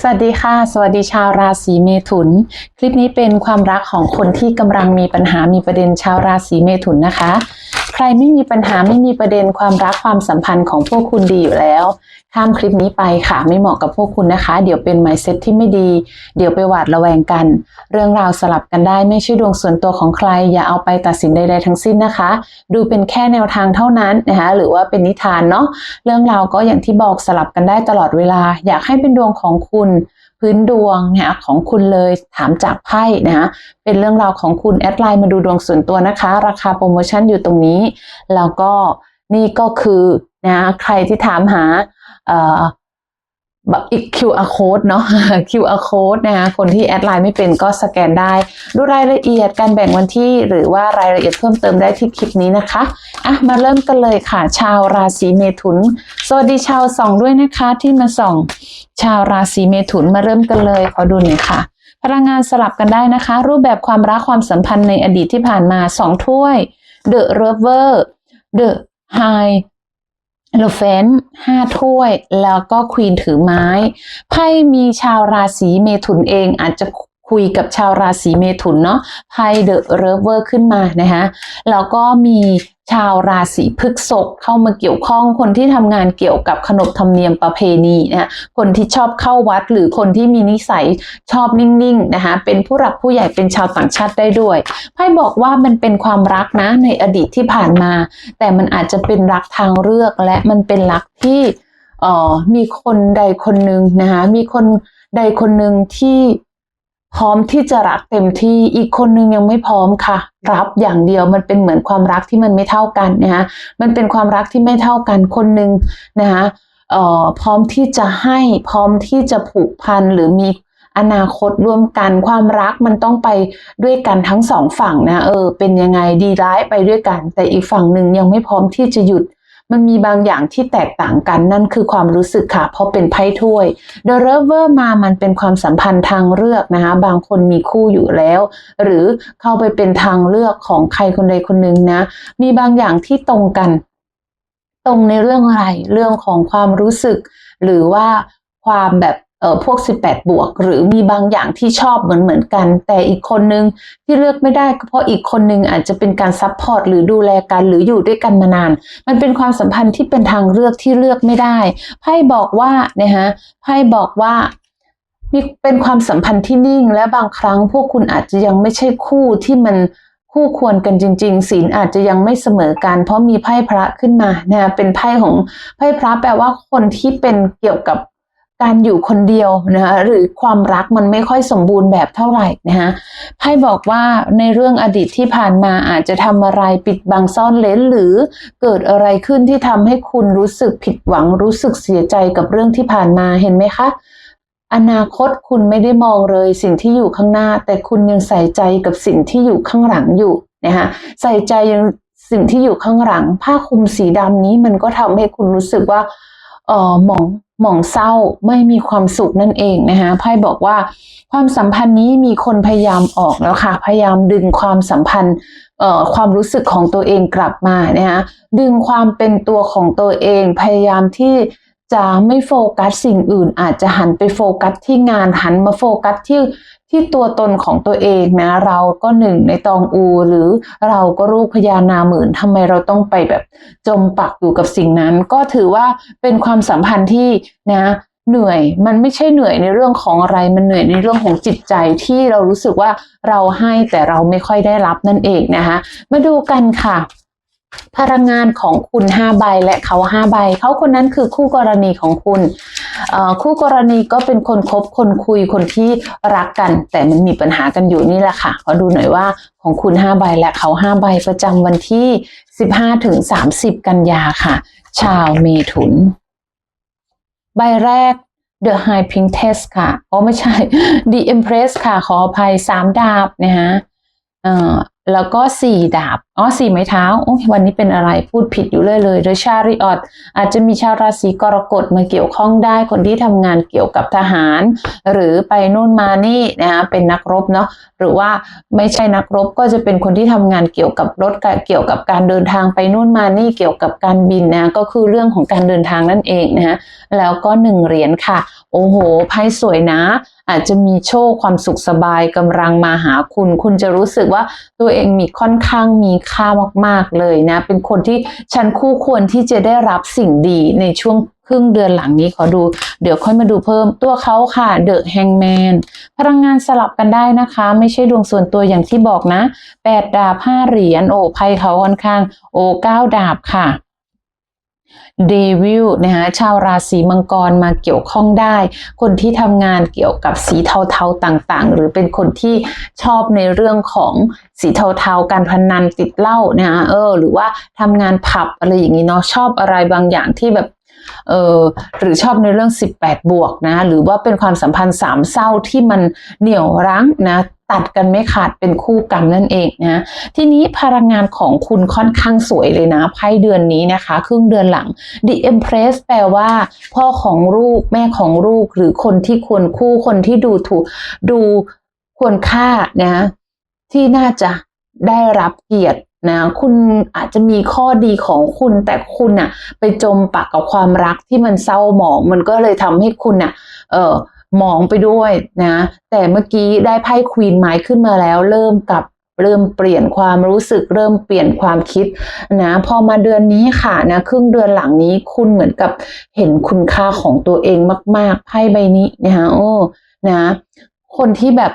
สวัสดีค่ะ สวัสดีชาวราศีเมถุน คลิปนี้เป็นความรักของคนที่กำลังมีปัญหามีประเด็นชาวราศีเมถุนนะคะ ใครไม่มีปัญหาไม่มีประเด็นความรักความสัมพันธ์ของพวกคุณดีอยู่แล้วข้ามคลิปนี้ไปค่ะไม่เหมาะกับพวกคุณนะคะ เดี๋ยวเป็นไมเซ็ตที่ไม่ดี เดี๋ยวไปหวาดระแวงกัน เรื่องราวสลับกันได้ไม่ใช่ดวงส่วนตัวของใคร อย่าเอาไปตัดสินใดๆทั้งสิ้นนะคะ ดูเป็นแค่แนวทางเท่านั้นนะคะหรือว่าเป็นนิทานเนาะเรื่องราวก็อย่างที่บอกสลับกันได้ตลอดเวลา อยากให้เป็นดวงของคุณ พื้นดวงนะคะของคุณเลยถามจากไพ่นะคะเป็นเรื่องราวของคุณแอดไลน์มาดูดวงส่วนตัวนะคะ ราคาโปรโมชั่นอยู่ตรงนี้ แล้วก็นี่ก็คือนะใครที่ถามหา แบบอีก QR code เนาะ QR code นะคะคนที่แอดไลน์ไม่เป็นก็สแกนได้ ดูรายละเอียดการแบ่งวันที่หรือว่ารายละเอียดเพิ่มเติมได้ที่คลิปนี้นะคะอะมาเริ่มกันเลยค่ะ ชาวราศีเมถุน สวัสดีชาวส่องด้วยนะคะที่มาส่อง ชาวราศีเมถุนมาเริ่มกันเลย ขอดูหน่อยค่ะ พลังงานสลับกันได้นะคะ รูปแบบความรักความสัมพันธ์ในอดีตที่ผ่านมาสองถ้วย The Rover The High โลเฟนห้าถ้วยแล้วก็ควีนถือไม้ ไพ่มีชาวราศีเมถุนเองอาจจะคุยกับชาวราศีเมถุนเนาะไพ่เดอะเรเวอร์ขึ้นมานะคะแล้วก็มี ชาวราศีพฤษภเข้ามาเกี่ยวข้องคนที่ทำงานเกี่ยวกับขนบธรรมเนียมประเพณีนะคะคนที่ชอบเข้าวัดหรือคนที่มีนิสัยชอบนิ่งๆนะคะเป็นผู้หลักผู้ใหญ่เป็นชาวต่างชาติได้ด้วยไพ่บอกว่ามันเป็นความรักนะในอดีตที่ผ่านมา แต่มันอาจจะเป็นรักทางเลือกและมันเป็นรักที่ออมีคนใดคนหนึ่งนะคะมีคนใดคนหนึ่งที่ พร้อมที่จะรักเต็มที่อีกคนนึงยังไม่พร้อมค่ะ รับอย่างเดียวมันเป็นเหมือนความรักที่มันไม่เท่ากันนะคะมันเป็นความรักที่ไม่เท่ากันคนนึงนะคะเอ่อพร้อมที่จะให้พร้อมที่จะผูกพันหรือมีอนาคตร่วมกันความรักมันต้องไปด้วยกันทั้งสองฝั่งนะเออเป็นยังไงดีร้ายไปด้วยกัน แต่อีกฝั่งหนึ่งยังไม่พร้อมที่จะหยุด มันมีบางอย่างที่แตกต่างกันนั่นคือความรู้สึกค่ะ เพราะเป็นไพ่ถ้วย The Lover มามันเป็นความสัมพันธ์ทางเลือกนะคะ บางคนมีคู่อยู่แล้ว หรือเข้าไปเป็นทางเลือกของใครคนใดคนหนึ่งนะ มีบางอย่างที่ตรงกัน ตรงในเรื่องอะไร เรื่องของความรู้สึก หรือว่าความแบบ เออพวก 18 บวก หรือมีบางอย่างที่ชอบเหมือนเหมือนกัน แต่อีกคนนึงที่เลือกไม่ได้ก็เพราะอีกคนนึงอาจจะเป็นการซัพพอร์ตหรือดูแลกันหรืออยู่ด้วยกันมานาน มันเป็นความสัมพันธ์ที่เป็นทางเลือกที่เลือกไม่ได้ไพ่บอกว่านะฮะไพ่บอกว่ามีเป็นความสัมพันธ์ที่นิ่ง และบางครั้งพวกคุณอาจจะยังไม่ใช่คู่ที่มันคู่ควรกันจริง ๆ ศีลอาจจะยังไม่เสมอกัน เพราะมีไพ่พระขึ้นมานะเป็นไพ่ของไพ่พระแปลว่าคนที่เป็นเกี่ยวกับ การอยู่คนเดียวนะคะหรือความรักมันไม่ค่อยสมบูรณ์แบบเท่าไหร่นะคะไพ่บอกว่าในเรื่องอดีตที่ผ่านมาอาจจะทำอะไรปิดบังซ่อนเล้นหรือเกิดอะไรขึ้นที่ทำให้คุณรู้สึกผิดหวังรู้สึกเสียใจกับเรื่องที่ผ่านมาเห็นไหมคะอนาคตคุณไม่ได้มองเลยสิ่งที่อยู่ข้างหน้า แต่คุณยังใส่ใจกับสิ่งที่อยู่ข้างหลังอยู่นะคะใส่ใจยังสิ่งที่อยู่ข้างหลัง ผ้าคลุมสีดำนี้มันก็ทำให้คุณรู้สึกว่าเออหมอง หมองเศร้าไม่มีความสุขนั่นเองนะคะไพ่บอกว่าความสัมพันธ์นี้มีคนพยายามออกแล้วค่ะ พยายามดึงความสัมพันธ์เอ่อความรู้สึกของตัวเองกลับมานะคะดึงความเป็นตัวของตัวเองพยายามที่จะไม่โฟกัสสิ่งอื่น อาจจะหันไปโฟกัสที่งานหันมาโฟกัสที่ ที่ตัวตนของตัวเองนะ เราก็หนึ่งในตองอู หรือเราก็ลูกพญานาหมื่นทำไมเราต้องไปแบบจมปักอยู่กับสิ่งนั้น ก็ถือว่าเป็นความสัมพันธ์ที่นะเหนื่อยมันไม่ใช่เหนื่อยในเรื่องของอะไรมันเหนื่อยในเรื่องของจิตใจที่เรารู้สึกว่าเราให้แต่เราไม่ค่อยได้รับนั่นเองนะคะมาดูกันค่ะ พลังงานของคุณห้าใบและเขาห้าใบเขาคนนั้นคือคู่กรณีของคุณคู่กรณีก็เป็นคนคบคนคุยคนที่รักกัน แต่มันมีปัญหากันอยู่นี่แหละค่ะขอดูหน่อยว่าของคุณห้าใบและเขาห้าใบประจำวันที่สิบห้าถึงสามสิบกันยาค่ะ ชาวเมถุน ใบแรก The High Princess ค่ะอ๋อไม่ใช่ The Empress ค่ะขออภัยสามดาบนะฮะแล้วก็สี่ดาบอ๋อสี่ไม้เท้าโอ้ยวันนี้เป็นอะไรพูดผิดอยู่เลยเลยหรือชาริออตอาจจะมีชาวราศีกรกฎมาเกี่ยวข้องได้คนที่ทำงานเกี่ยวกับทหาร หรือไปนู่นมานี่นะคะเป็นนักรบเนาะหรือว่าไม่ใช่นักรบก็จะเป็นคนที่ทำงานเกี่ยวกับรถเกี่ยวกับการเดินทางไปนู่นมานี่เกี่ยวกับการบินนะก็คือเรื่องของการเดินทางนั่นเองนะฮะแล้วก็หนึ่งเหรียญค่ะ โอ้โหไพ่สวยนะอาจจะมีโชคความสุขสบายกำลังมาหาคุณ คุณจะรู้สึกว่าตัวเองมีค่อนข้างมีค่ามาก ๆ เลยนะ เป็นคนที่ฉันคู่ควรที่จะได้รับสิ่งดีในช่วงครึ่งเดือนหลังนี้ขอดู เดี๋ยวค่อยมาดูเพิ่มตัวเขาค่ะเดอะแฮงแมนพลังงานสลับกันได้นะคะ ไม่ใช่ดวงส่วนตัวอย่างที่บอกนะแปดดาบห้าเหรียญโอ้ไพ่เขาค่อนข้าง โอ้เก้าดาบค่ะ เดวิลนะคะชาวราศีมังกรมาเกี่ยวข้องได้ คนที่ทำงานเกี่ยวกับสีเทาๆต่างๆ หรือเป็นคนที่ชอบในเรื่องของสีเทาๆการพนันติดเหล้านะะเออหรือว่าทำงานผับอะไรอย่างนี้เนาะชอบอะไรบางอย่างที่แบบ เออหรือชอบในเรื่อง 18 บวกนะหรือว่าเป็นความสัมพันธ์สามเศร้าที่มันเหนี่ยวรั้งนะตัดกันไม่ขาดเป็นคู่กรรมนั่นเองนะทีนี้พลังงานของคุณค่อนข้างสวยเลยนะไพ่เดือนนี้นะคะ ครึ่งเดือนหลัง The Empress แปลว่า พ่อของลูกแม่ของลูกหรือคนที่ควรคู่คนที่ดูถูกดูควรค่านะที่น่าจะได้รับเกียรติ นะคุณอาจจะมีข้อดีของคุณแต่คุณน่ะ ไปจมปักกับความรักที่มันเศร้าหมอง มันก็เลยทำให้คุณน่ะ เออหมองไปด้วยนะ แต่เมื่อกี้ได้ไพ่ควีนไม้ขึ้นมาแล้ว เริ่มกลับเริ่มเปลี่ยนความรู้สึกเริ่มเปลี่ยนความคิดนะพอมาเดือนนี้ค่ะนะครึ่งเดือนหลังนี้คุณเหมือนกับเห็นคุณค่าของตัวเองมาก ๆไพ่ใบนี้นะคะโอ้นะ คนที่แบบ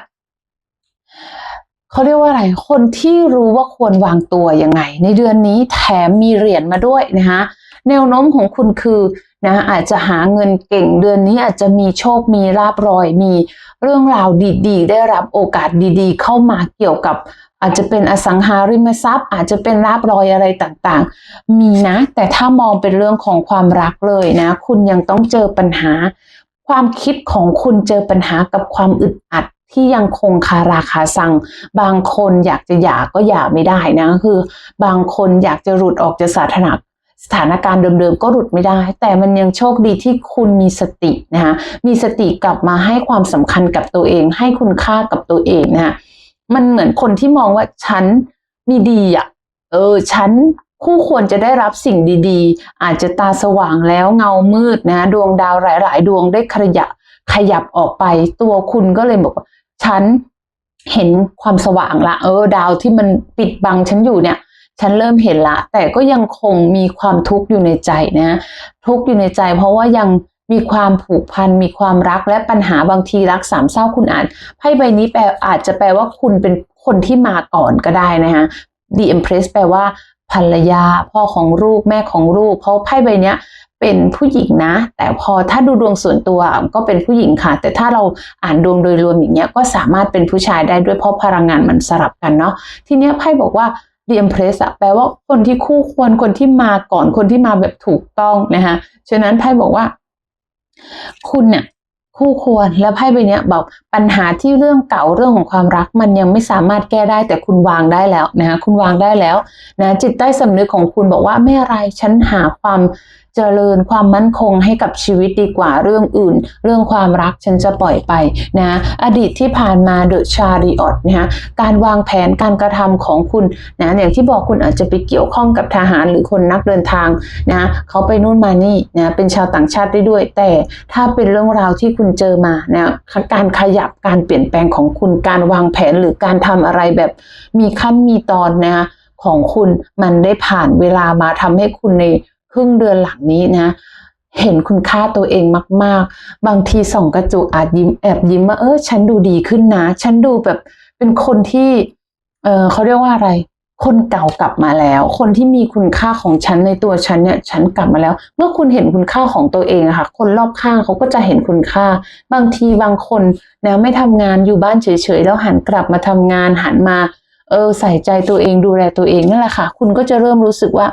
เขาเรียกว่าอะไร คนที่รู้ว่าควรวางตัวยังไง ในเดือนนี้แถมมีเหรียญมาด้วยนะคะแนวโน้มของคุณคือนะอาจจะหาเงินเก่งเดือนนี้อาจจะมีโชคมีลาบรอย มีเรื่องราวดีๆ ได้รับโอกาสดีๆ เข้ามาเกี่ยวกับ อาจจะเป็นอสังหาริมทรัพย์ อาจจะเป็นลาบรอยอะไรต่างๆ มีนะ แต่ถ้ามองเป็นเรื่องของความรักเลยนะ คุณยังต้องเจอปัญหา ความคิดของคุณเจอปัญหากับความอึดอัด ที่ยังคงคาราคาซัง บางคนอยากจะหย่าก็หย่าไม่ได้นะคือ บางคนอยากจะหลุดออกจากสถานะสถานการณ์เดิมๆก็หลุดไม่ได้ แต่มันยังโชคดีที่คุณมีสตินะคะมีสติกลับมาให้ความสำคัญกับตัวเอง ให้คุณค่ากับตัวเองนะคะมันเหมือนคนที่มองว่าฉันมีดีอะเออฉันคู่ควรจะได้รับสิ่งดีๆ อาจจะตาสว่างแล้วเงามืดนะ ดวงดาวหลาย ๆ ดวงได้ขยับขยับออกไป ตัวคุณก็เลยบอกว่า ฉันเห็นความสว่างละ เออ ดาวที่มันปิดบังฉันอยู่เนี่ย ฉันเริ่มเห็นละ แต่ก็ยังคงมีความทุกข์อยู่ในใจนะ ทุกข์อยู่ในใจ เพราะว่ายังมีความผูกพัน มีความรักและปัญหาบางทีรักสามเศร้าคุณอาจไพ่ใบนี้แปลอาจจะแปลว่าคุณเป็นคนที่มาก่อนก็ได้นะคะ The Empress แปลว่าภรรยา พ่อของลูกแม่ของลูก เพราะไพ่ใบนี้ เป็นผู้หญิงนะ แต่พอถ้าดูดวงส่วนตัวก็เป็นผู้หญิงค่ะ แต่ถ้าเราอ่านดวงโดยรวมอย่างเงี้ยก็สามารถเป็นผู้ชายได้ด้วยเพราะพลังงานมันสลับกันเนาะทีเนี้ยไพ่บอกว่า The Empress อะแปลว่าคนที่คู่ควรคนที่มาก่อนคนที่มาแบบถูกต้องนะคะฉะนั้นไพ่บอกว่า คุณเนี่ยคู่ควรแล้วไพ่ใบเนี้ยบอกปัญหาที่เรื่องเก่าเรื่องของความรัก มันยังไม่สามารถแก้ได้แต่คุณวางได้แล้วนะคะคุณวางได้แล้วนะจิตใต้สำนึกของคุณบอกว่าไม่อะไรฉันหาความ เจริญความมั่นคงให้กับชีวิตดีกว่าเรื่องอื่น เรื่องความรักฉันจะปล่อยไปนะอดีตที่ผ่านมาเดอะชาริออตนะคะการวางแผนการกระทำของคุณนะอย่างที่บอกคุณอาจจะไปเกี่ยวข้องกับทหารหรือคนนักเดินทางนะเขาไปนู่นมานี่นะเป็นชาวต่างชาติได้ด้วย แต่ถ้าเป็นเรื่องราวที่คุณเจอมานะการขยับการเปลี่ยนแปลงของคุณการวางแผนหรือการทำอะไรแบบมีขั้นมีตอนนะของคุณมันได้ผ่านเวลามาทำให้คุณใน รึ่งเดือนหลังนี้นะเห็นคุณค่าตัวเองมาก ๆ บางทีส่องกระจกอาจยิ้มแอบยิ้มว่าเออฉันดูดีขึ้นนะ ฉันดูแบบเป็นคนที่เออเขาเรียกว่าอะไร คนเก่ากลับมาแล้ว คนที่มีคุณค่าของฉันในตัวฉันเนี่ยฉันกลับมาแล้ว เมื่อคุณเห็นคุณค่าของตัวเองอะค่ะ คนรอบข้างเขาก็จะเห็นคุณค่า บางทีบางคนนะไม่ทำงานอยู่บ้านเฉยๆแล้วหันกลับมาทำงานหันมา เออใส่ใจตัวเองดูแลตัวเองนั่นแหละค่ะ คุณก็จะเริ่มรู้สึกว่า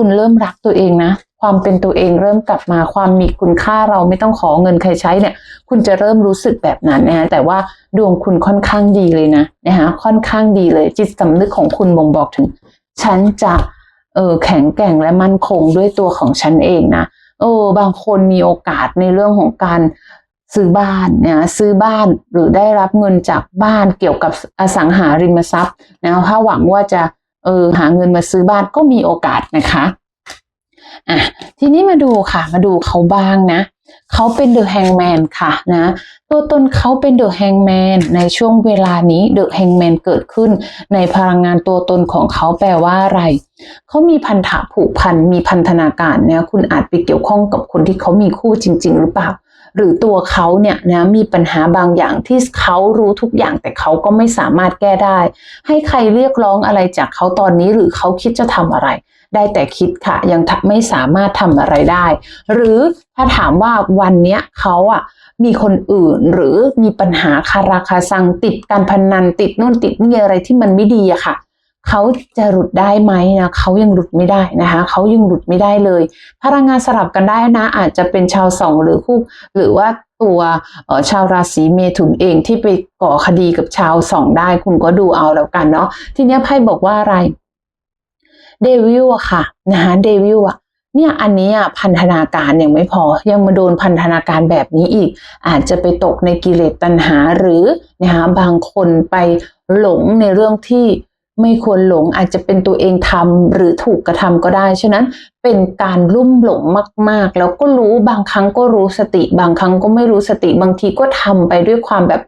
คุณเริ่มรักตัวเองนะ ความเป็นตัวเองเริ่มกลับมาความมีคุณค่าเราไม่ต้องขอเงินใครใช้เนี่ย คุณจะเริ่มรู้สึกแบบนั้นนะฮะแต่ว่าดวงคุณค่อนข้างดีเลยนะนะคะค่อนข้างดีเลย จิตสำนึกของคุณบ่งบอกถึง ฉันจะเออแข็งแกร่งและมั่นคงด้วยตัวของฉันเองนะเออบางคนมีโอกาสในเรื่องของการซื้อบ้านเนี่ยซื้อบ้านหรือได้รับเงินจากบ้านเกี่ยวกับอสังหาริมทรัพย์นะถ้าหวังว่าจะ เออหาเงินมาซื้อบ้านก็มีโอกาสนะคะอะทีนี้มาดูค่ะ มาดูเขาบ้างนะเขาเป็นเดอะแฮงแมนค่ะนะตัวตนเขาเป็นเดอะแฮงแมนในช่วงเวลานี้เดอะแฮงแมนเกิดขึ้น ในพลังงานตัวตนของเขาแปลว่าอะไร เขามีพันธะผูกพันมีพันธนาการเนี่ยคุณอาจไปเกี่ยวข้องกับคนที่เขามีคู่จริง ๆ หรือเปล่า หรือตัวเขาเนี่ยนะมีปัญหาบางอย่างที่เขารู้ทุกอย่างแต่เขาก็ไม่สามารถแก้ได้ ให้ใครเรียกร้องอะไรจากเขาตอนนี้หรือเขาคิดจะทำอะไร ได้แต่คิดค่ะ ยังทำไม่สามารถทำอะไรได้ หรือถ้าถามว่าวันเนี้ยเขาอะมีคนอื่นหรือมีปัญหาคาราคาซังติดการพนันติดนู่นติดนี่อะไรที่มันไม่ดีอะค่ะ เขาจะหลุดได้ไหมนะเขายังหลุดไม่ได้นะคะเขายังหลุดไม่ได้เลย พลังงานสลับกันได้นะ อาจจะเป็นชาวสองหรือคู่หรือว่าตัวชาวราศีเมถุนเองที่ไปก่อคดีกับชาวสองได้คุณก็ดูเอาแล้วกันเนาะทีนี้ไพ่บอกว่าอะไรเดวิลอะค่ะนะคะเดวิลอะเนี่ยอันนี้อะพันธนาการยังไม่พอยังมาโดนพันธนาการแบบนี้อีก อาจจะไปตกในกิเลสตัณหาหรือนะคะบางคนไปหลงในเรื่องที่ ไม่ควรหลงอาจจะเป็นตัวเองทำหรือถูกกระทำก็ได้ ฉะนั้นเป็นการลุ่มหลงมาก ๆ แล้วก็รู้บางครั้งก็รู้สติ บางครั้งก็ไม่รู้สติบางทีก็ทำไปด้วยความแบบ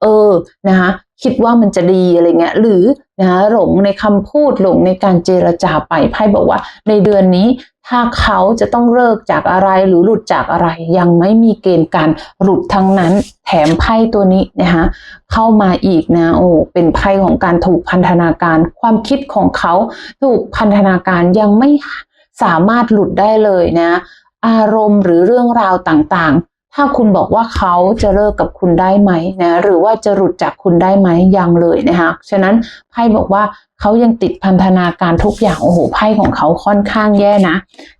เออนะคะ คิดว่ามันจะดีอะไรเงี้ยหรือนะหลงในคำพูดหลงในการเจรจาไปไพ่บอกว่า ในเดือนนี้ถ้าเขาจะต้องเลิกจากอะไรหรือหลุดจากอะไร ยังไม่มีเกณฑ์การหลุดทั้งนั้น แถมไพ่ตัวนี้นะคะเข้ามาอีกนะโอ้เป็นไพ่ของการถูกพันธนาการ ความคิดของเขาถูกพันธนาการยังไม่สามารถหลุดได้เลยนะ อารมณ์หรือเรื่องราวต่างๆ ถ้าคุณบอกว่าเขาจะเลิกกับคุณได้ไหมนะหรือว่าจะหลุดจากคุณได้ไหมยังเลยนะคะฉะนั้นไพ่บอกว่าเขายังติดพันธนาการทุกอย่างโอ้โหไพ่ของเขาค่อนข้างแย่นะ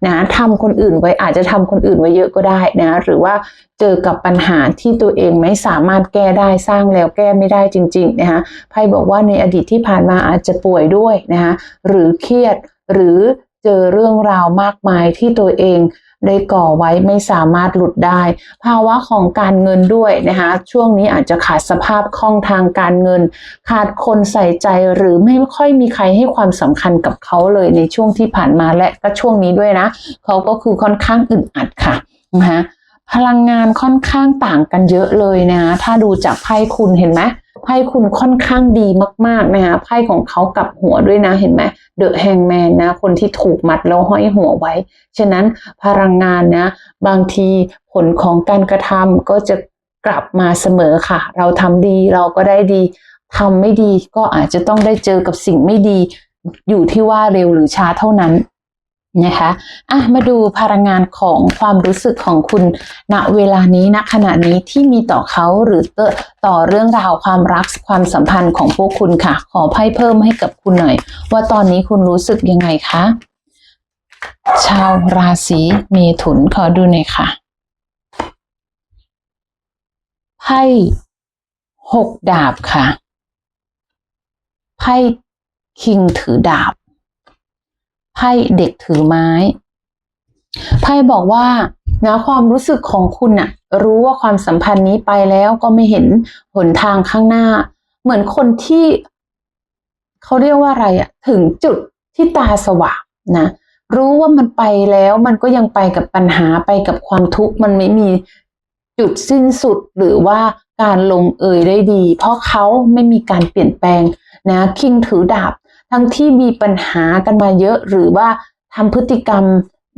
นะทำคนอื่นไว้อาจจะทำคนอื่นไว้เยอะก็ได้นะหรือว่าเจอกับปัญหาที่ตัวเองไม่สามารถแก้ได้สร้างแล้วแก้ไม่ได้จริงๆนะคะไพ่บอกว่าในอดีตที่ผ่านมาอาจจะป่วยด้วยนะคะหรือเครียดหรือเจอเรื่องราวมากมายที่ตัวเอง ได้ก่อไว้ไม่สามารถหลุดได้ ภาวะของการเงินด้วยนะคะช่วงนี้อาจจะขาดสภาพคล่องทางการเงิน ขาดคนใส่ใจหรือไม่ค่อยมีใครให้ความสำคัญกับเขาเลยในช่วงที่ผ่านมาและก็ช่วงนี้ด้วยนะเขาก็คือค่อนข้างอึดอัดค่ะนะคะพลังงานค่อนข้างต่างกันเยอะเลยนะคะถ้าดูจากไพ่คุณเห็นไหม ไพ่คุณค่อนข้างดีมากๆนะคะไพ่ของเขากับหัวด้วยนะเห็นไหมเดอะแฮงแมนนะ คนที่ถูกมัดแล้วห้อยหัวไว้ ฉะนั้นพลังงานนะ บางทีผลของการกระทำก็จะกลับมาเสมอค่ะ เราทำดีเราก็ได้ดีทำไม่ดีก็อาจจะต้องได้เจอกับสิ่งไม่ดี อยู่ที่ว่าเร็วหรือช้าเท่านั้น นะคะอะมาดูพลังงานของความรู้สึกของคุณณเวลานี้ณขณะนี้ที่มีต่อเขาหรือต่อเรื่องราวความรักความสัมพันธ์ของพวกคุณค่ะ ขอไพ่เพิ่มให้กับคุณหน่อย ว่าตอนนี้คุณรู้สึกยังไงคะชาวราศีเมถุนขอดูหน่อยค่ะไพ่หกดาบค่ะไพ่คิงถือดาบ พ่เด็กถือไม้ไพ่บอกว่านะความรู้สึกของคุณน่ะ รู้ว่าความสัมพันธ์นี้ไปแล้วก็ไม่เห็นหนทางข้างหน้า เหมือนคนที่เขาเรียกว่าอะไรอะถึงจุดที่ตาสว่างนะรู้ว่ามันไปแล้วมันก็ยังไปกับปัญหาไปกับความทุกข์มันไม่มีจุดสิ้นสุดหรือว่าการลงเอยได้ดี เพราะเขาไม่มีการเปลี่ยนแปลงนะคิงถือดาบ ทั้งที่มีปัญหากันมาเยอะหรือว่าทำพฤติกรรม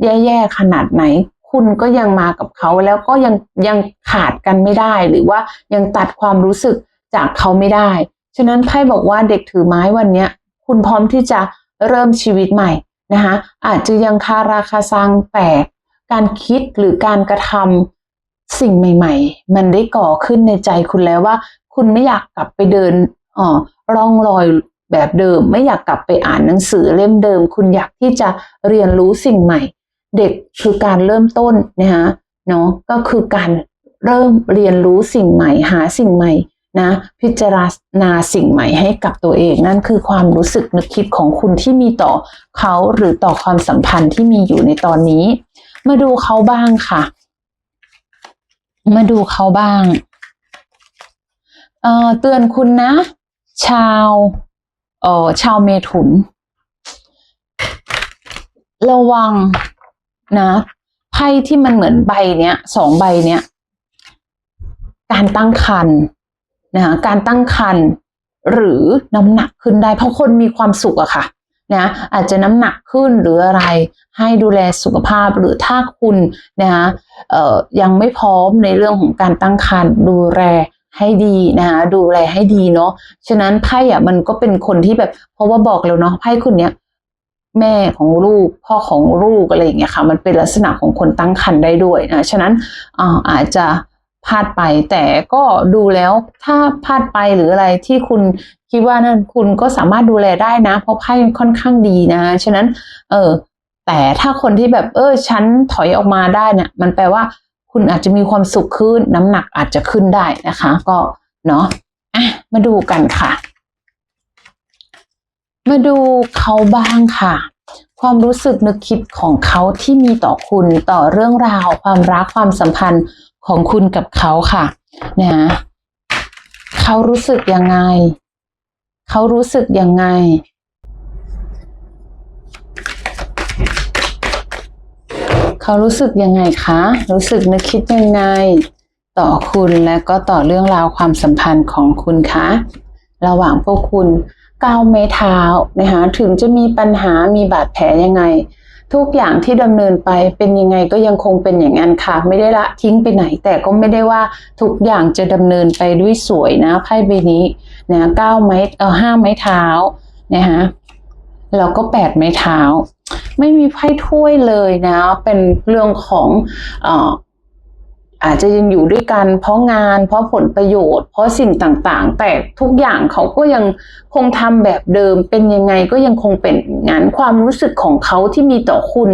แย่ๆขนาดไหน คุณก็ยังมากับเขาแล้วก็ยังยังขาดกันไม่ได้ หรือว่ายังตัดความรู้สึกจากเขาไม่ได้ ฉะนั้นไพ่บอกว่าเด็กถือไม้วันนี้คุณพร้อมที่จะเริ่มชีวิตใหม่นะคะอาจจะยังคาราคาซังแต่การคิดหรือการกระทำสิ่งใหม่ ๆ มันได้ก่อขึ้นในใจคุณแล้วว่า คุณไม่อยากกลับไปเดินอ๋อร่องรอย แบบเดิมไม่อยากกลับไปอ่านหนังสือเล่มเดิม คุณอยากที่จะเรียนรู้สิ่งใหม่ เด็กคือการเริ่มต้นนะคะเนาะก็คือการเริ่มเรียนรู้สิ่งใหม่หาสิ่งใหม่นะพิจารณาสิ่งใหม่ให้กับตัวเองนั่นคือความรู้สึกนึกคิดของคุณที่มีต่อเขาหรือต่อความสัมพันธ์ที่มีอยู่ในตอนนี้ มาดูเขาบ้างค่ะ มาดูเขาบ้างเเตือนคุณนะ ชาว เอ่อชาวเมถุน ระวังนะไพ่ที่มันเหมือนใบเนี้ยสองใบเนี้ยการตั้งครรภ์นะคะการตั้งครรภ์หรือน้ำหนักขึ้นได้ เพราะคนมีความสุขอะค่ะนะอาจจะน้ำหนักขึ้นหรืออะไรให้ดูแลสุขภาพหรือถ้าคุณนะคะยังไม่พร้อมในเรื่องของการตั้งครรภ์ดูแล ให้ดีนะคะดูแลให้ดีเนาะฉะนั้นไพ่อะมันก็เป็นคนที่แบบ เพราะว่าบอกแล้วเนาะไพ่คุณเนี้ยแม่ของลูกพ่อของลูกอะไรอย่างเงี้ยค่ะ มันเป็นลักษณะของคนตั้งครรภ์ได้ด้วยนะฉะนั้นอาอาจจะพลาดไป แต่ก็ดูแล้วถ้าพลาดไปหรืออะไรที่คุณคิดว่านั่นคุณก็สามารถดูแลได้นะ เพราะไพ่ค่อนข้างดีนะ ฉะนั้น เออแต่ถ้าคนที่แบบเออฉันถอยออกมาได้เนี่ยมันแปลว่า คุณอาจจะมีความสุขขึ้น น้ำหนักอาจจะขึ้นได้นะคะ ก็เนาะอะมาดูกันค่ะ มาดูเขาบ้างค่ะ ความรู้สึกนึกคิดของเขาที่มีต่อคุณต่อเรื่องราว ความรักความสัมพันธ์ของคุณกับเขาค่ะนะเขารู้สึกยังไง เขารู้สึกยังไง เขารู้สึกยังไงคะ รู้สึกนึกคิดยังไง ต่อคุณและก็ต่อเรื่องราวความสัมพันธ์ของคุณคะ ระหว่างพวกคุณก้าวไม้เท้านะคะถึงจะมีปัญหามีบาดแผลยังไง ทุกอย่างที่ดำเนินไปเป็นยังไงก็ยังคงเป็นอย่างนั้นค่ะ ไม่ได้ละทิ้งไปไหน แต่ก็ไม่ได้ว่าทุกอย่างจะดำเนินไปด้วยสวยนะไพ่ใบนี้นะเก้าไม้เออห้าไม้เท้านะคะแล้วก็แปดไม้เท้า ไม่มีไพ่ถ้วยเลยนะ เป็นเรื่องของออาจจะยังอยู่ด้วยกัน เพราะงานเพราะผลประโยชน์ เพราะสิ่งต่างๆ แต่ทุกอย่างเขาก็ยังคงทำแบบเดิม เป็นยังไงก็ยังคงเป็นอย่านความรู้สึกของเขาที่มีต่อคุณ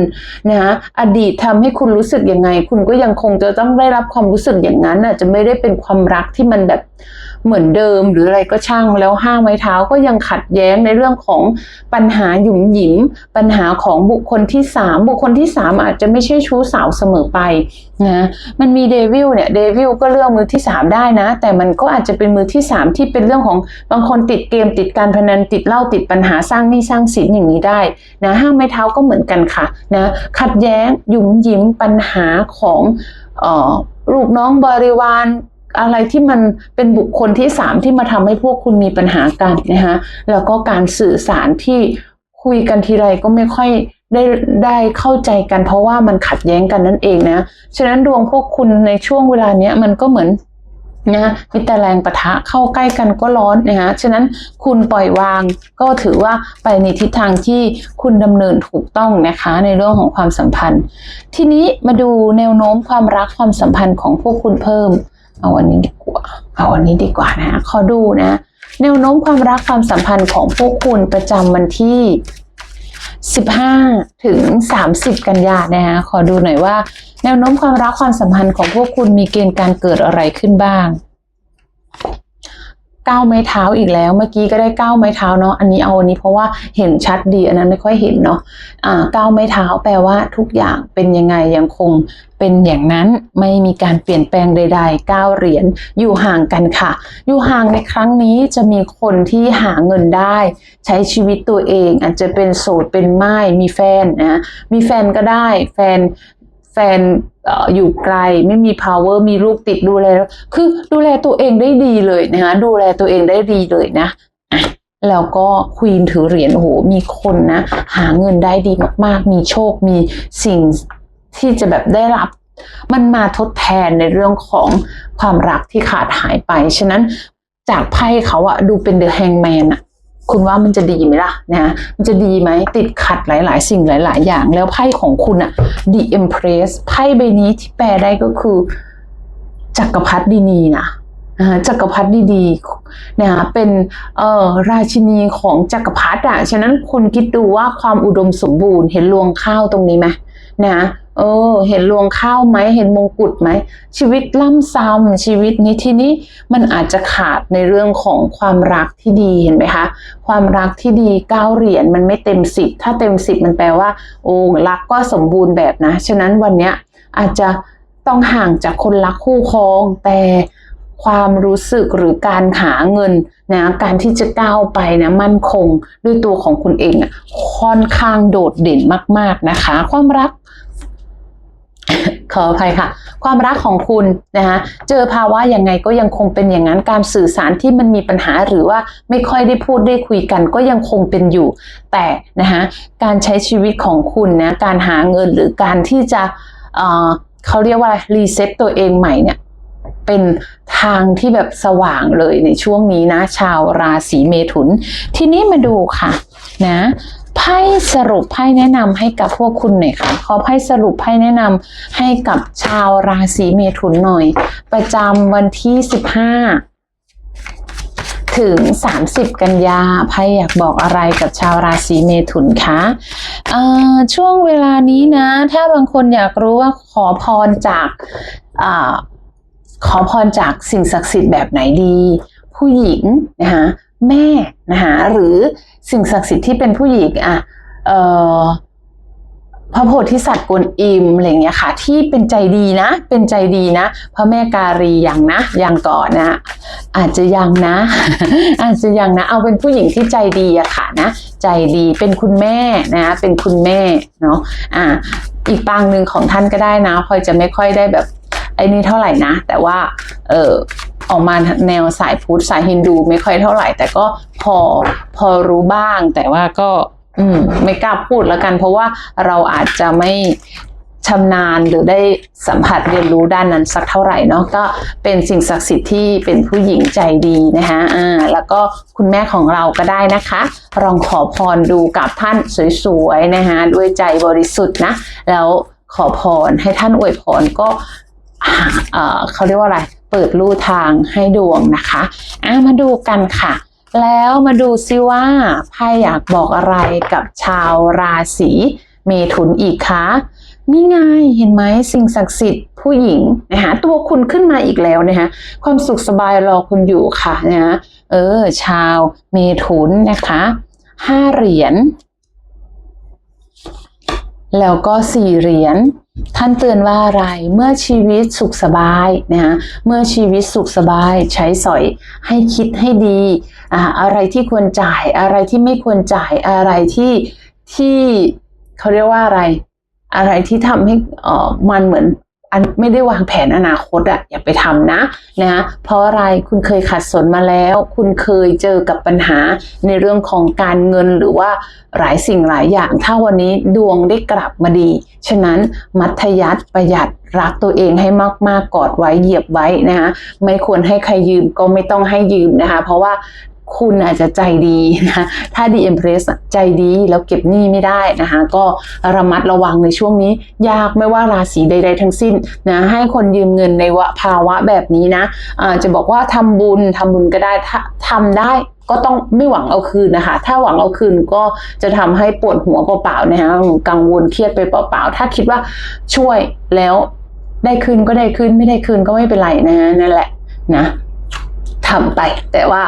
นะฮะอดีตทำให้คุณรู้สึกยังไง คุณก็ยังคงจะต้องได้รับความรู้สึกอย่างนั้นอาจจะไม่ได้เป็นความรักที่มันแบบ เหมือนเดิมหรืออะไรก็ช่างแล้วห้าไม้เท้าก็ยังขัดแย้งในเรื่องของปัญหาหยุมหยิม ปัญหาของบุคคลที่สามบุคคลที่สามอาจจะไม่ใช่ชู้สาวเสมอไปนะมันมีเดวิลเนี่ยเดวิลก็เลือกมือที่สามได้นะ แต่มันก็อาจจะเป็นมือที่สามที่เป็นเรื่องของบางคนติดเกมติดการพนันติดเหล้าติดปัญหาสร้างหนี้สร้างสินอย่างนี้ได้นะห้าไม้เท้าก็เหมือนกันค่ะนะขัดแย้งหยุมหยิมปัญหาของออลูกน้องบริวาร อะไรที่มันเป็นบุคคลที่สามที่มาทำให้พวกคุณมีปัญหากันนะคะแล้วก็การสื่อสารที่คุยกันทีไรก็ไม่ค่อยได้ได้เข้าใจกัน เพราะว่ามันขัดแย้งกันนั่นเองนะ ฉะนั้นดวงพวกคุณในช่วงเวลาเนี้ยมันก็เหมือนนะมีแต่แรงปะทะเข้าใกล้กันก็ร้อนนะคะฉะนั้นคุณปล่อยวางก็ถือว่าไปในทิศทางที่คุณดำเนินถูกต้องนะคะ ในเรื่องของความสัมพันธ์ ทีนี้มาดูแนวโน้มความรักความสัมพันธ์ของพวกคุณเพิ่ม เอาอันนี้ดีกว่า เอาอันนี้ดีกว่านะ ขอดูนะ แนวโน้มความรักความสัมพันธ์ของพวกคุณประจำวันที่ 15 ถึง 30 กันยานะคะขอดูหน่อยว่า แนวโน้มความรักความสัมพันธ์ของพวกคุณมีเกณฑ์การเกิดอะไรขึ้นบ้าง ก้าวไม้เท้าอีกแล้ว เมื่อกี้ก็ได้ก้าวไม้เท้าเนาะอันนี้เอาอันนี้เพราะว่าเห็นชัดดีอันนั้นไม่ค่อยเห็นเนาะอ่าก้าวไม้เท้าแปลว่าทุกอย่างเป็นยังไงยังคงเป็นอย่างนั้นไม่มีการเปลี่ยนแปลงใดๆก้าวเหรียญอยู่ห่างกันค่ะ อยู่ห่างในครั้งนี้จะมีคนที่หาเงินได้ ใช้ชีวิตตัวเอง อาจจะเป็นโสดเป็นไม้มีแฟนนะมีแฟนก็ได้ แฟน แฟนอออยู่ไกลไม่มี power มีลูกติดดูแล คือดูแลตัวเองได้ดีเลยนะคะดูแลตัวเองได้ดีเลยนะอะแล้วก็ควีนถือเหรียญโอ้โหมีคนนะ หาเงินได้ดีมากๆ มีโชคมีสิ่งที่จะแบบได้รับ มันมาทดแทนในเรื่องของความรักที่ขาดหายไป ฉะนั้นจากไพ่เขาอะดูเป็นเดอะแฮงแมนอะ คุณว่ามันจะดีไหมล่ะนะมันจะดีไหมติดขัดหลาย ๆ สิ่งหลาย ๆ อย่าง แล้วไพ่ของคุณอะ The Empress ไพ่ใบนี้ที่แปลได้ก็คือ จักรพรรดินีนะนะจักรพรรดิดีนะคะเป็นเอ่อราชินีของจักรพรรดิอะฉะนั้นคุณคิดดูว่าความอุดมสมบูรณ์เห็นรวงข้าวตรงนี้ไหม นะเออ เห็นรวงข้าวไหมเห็นมงกุฎไหม ชีวิตล่ำซ้ำชีวิตนี้ทีนี้มันอาจจะขาดในเรื่องของความรักที่ดีเห็นไหมคะ ความรักที่ดีเก้าเหรียญมันไม่เต็มสิบถ้าเต็มสิบมันแปลว่า โอ้รักก็สมบูรณ์แบบนะ ฉะนั้นวันเนี้ยอาจจะต้องห่างจากคนรักคู่ครองแต่ความรู้สึกหรือการหาเงินนะการที่จะก้าวไปนะมั่นคงด้วยตัวของคุณเองอะค่อนข้างโดดเด่นมาก ๆนะคะ ความรัก ขออภัยค่ะ ความรักของคุณนะคะเจอภาวะยังไงก็ยังคงเป็นอย่างนั้นการสื่อสารที่มันมีปัญหาหรือว่าไม่ค่อยได้พูดได้คุยกันก็ยังคงเป็นอยู่ แต่นะคะการใช้ชีวิตของคุณนะการหาเงินหรือการที่จะเเขาเรียกว่ารีเซ็ตตัวเองใหม่เนี่ยเป็นทางที่แบบสว่างเลยในช่วงนี้นะ ชาวราศีเมถุน ทีนี้มาดูค่ะนะ ไพ่สรุปไพ่แนะนำให้กับพวกคุณหน่อยค่ะ ขอไพ่สรุปไพ่แนะนำให้กับชาวราศีเมถุนหน่อย ประจำวันที่15ถึง 30 กันยาไพ่อยากบอกอะไรกับชาวราศีเมถุนคะเอ่อช่วงเวลานี้นะ ถ้าบางคนอยากรู้ว่าขอพรจากอขอพรจากสิ่งศักดิ์สิทธิ์แบบไหนดี ผู้หญิงนะคะ แม่นะคะหรือสิ่งศักดิ์สิทธิ์ที่เป็นผู้หญิงอะเอ่อพระโพธิสัตว์กวนอิมอะไรเงี้ยค่ะ ที่เป็นใจดีนะ เป็นใจดีนะพระแม่การียังนะยังก่อนนะ อาจจะยังนะ อาจจะยังนะ เอาเป็นผู้หญิงที่ใจดีอะค่ะนะ ใจดีเป็นคุณแม่นะ เป็นคุณแม่เนาะอ่าอีกปางหนึ่งของท่านก็ได้นะพลอยจะไม่ค่อยได้แบบ อ้นี่เท่าไหร่นะ แต่ว่าเออออกมาแนวสายพุทธสายฮินดูไม่ค่อยเท่าไหร่ แต่ก็พอพอรู้บ้าง แต่ว่าก็อืมไม่กล้าพูดแล้วกัน เพราะว่าเราอาจจะไม่ชำนาญหรือได้สัมผัสเรียนรู้ด้านนั้นสักเท่าไหร่เนาะก็เป็นสิ่งศักดิ์สิทธิ์ที่เป็นผู้หญิงใจดีนะคะอ่าแล้วก็คุณแม่ของเราก็ได้นะคะ ลองขอพรดูกับท่านสวยๆนะคะด้วยใจบริสุทธิ์นะ แล้วขอพรให้ท่านอวยพรก็ เเขาเรียกว่าอะไร เปิดลู่ทางให้ดวงนะคะอะมาดูกันค่ะ แล้วมาดูซิว่าไพ่อยากบอกอะไรกับชาวราศีเมถุนอีกคะนี่ไงเห็นไหมสิ่งศักดิ์สิทธิ์ผู้หญิงนะคะตัวคุณขึ้นมาอีกแล้วนะคะความสุขสบายรอคุณอยู่ค่ะนะเออ ชาวเมถุนนะคะห้าเหรียญแล้วก็สี่เหรียญท่านเตือนว่าอะไร เมื่อชีวิตสุขสบายนะคะเมื่อชีวิตสุขสบายใช้สอยให้คิดให้ดีอะอะไรที่ควรจ่ายอะไรที่ไม่ควรจ่ายอะไรที่ที่เขาเรียกว่าอะไร อะไรที่ทำให้ออมันเหมือน อันไม่ได้วางแผนอนาคตอะอย่าไปทำนะนะเพราะอะไรคุณเคยขัดสนมาแล้ว คุณเคยเจอกับปัญหาในเรื่องของการเงินหรือว่าหลายสิ่งหลายอย่าง ถ้าวันนี้ดวงได้กลับมาดี ฉะนั้นมัธยัติประหยัดรักตัวเองให้มากๆกอดไว้เหยียบไว้นะคะไม่ควรให้ใครยืมก็ไม่ต้องให้ยืมนะคะ เพราะว่า คุณอาจจะใจดีนะถ้าดีเอ็มเพรสใจดีแล้วเก็บหนี้ไม่ได้นะคะก็ระมัดระวังในช่วงนี้ ยากไม่ว่าราศีใด ๆ ทั้งสิ้นนะให้คนยืมเงินในวะภาวะแบบนี้นะอาจะบอกว่าทำบุญทำบุญก็ได้ถ้าทำได้ก็ต้องไม่หวังเอาคืนนะคะ ถ้าหวังเอาคืนก็จะทำให้ปวดหัวเปล่าๆนะคะกังวลเครียดไปเปล่าๆถ้าคิดว่าช่วยแล้วได้คืนก็ได้คืนไม่ได้คืนก็ไม่เป็นไรนะฮะนั่นแหละนะทำไปแต่ว่า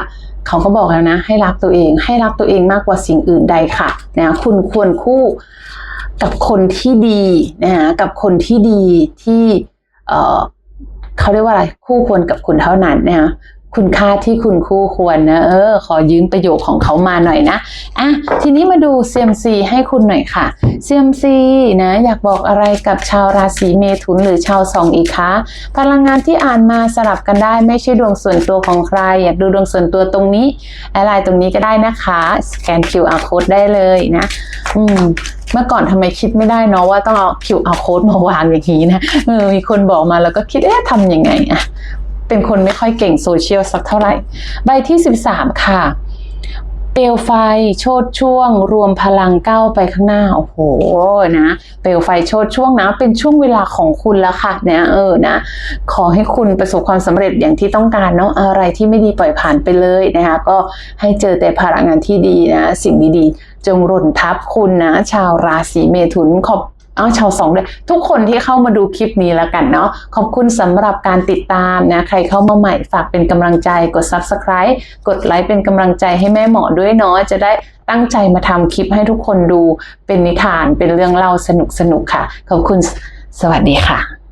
เขาก็บอกแล้วนะ ให้รักตัวเองให้รักตัวเองมากกว่าสิ่งอื่นใดค่ะนะคุณควรคู่กับคนที่ดีนะคะกับคนที่ดีที่เออเขาเรียกว่าอะไรคู่ควรกับคุณเท่านั้นนะคะ คุณค่าที่คุณคู่ควรนะ เออ ขอยืมประโยคของเขามาหน่อยนะอะทีนี้มาดู CMC ให้คุณหน่อยค่ะ CMC นะ อยากบอกอะไรกับชาวราศีเมถุนหรือชาวสองอีกคะพลังงานที่อ่านมาสลับกันได้ไม่ใช่ดวงส่วนตัวของใคร อยากดูดวงส่วนตัวตรงนี้อะไรตรงนี้ก็ได้นะคะสแกน QR code ได้เลยนะ อืมเมื่อก่อนทำไมคิดไม่ได้เนาะว่าต้องเอา QR code มาวางอย่างนี้นะเออมีคนบอกมาแล้วก็คิดเอ๊ะทำยังไงอะ เป็นคนไม่ค่อยเก่งโซเชียลสักเท่าไหร่ ใบที่ 13 ค่ะ เปลวไฟโชดช่วง รวมพลังก้าวไปข้างหน้า โอ้โหนะ เปลวไฟโชดช่วงนะ เป็นช่วงเวลาของคุณแล้วค่ะนะเออนะ ขอให้คุณประสบความสำเร็จอย่างที่ต้องการเนาะอะไรที่ไม่ดีปล่อยผ่านไปเลยนะคะ ก็ให้เจอแต่พลังงานที่ดีนะ สิ่งดีๆจงหล่นทับคุณนะ ชาวราศีเมถุนขอบ อ้าวชาวสองด้วยทุกคนที่เข้ามาดูคลิปนี้แล้วกันเนาะขอบคุณสำหรับการติดตามนะใครเข้ามาใหม่ฝากเป็นกำลังใจกด subscribe กดไลค์เป็นกำลังใจให้แม่หมอด้วยเนาะจะได้ตั้งใจมาทำคลิปให้ทุกคนดูเป็นนิทานเป็นเรื่องเล่าสนุกๆค่ะ ขอบคุณสวัสดีค่ะ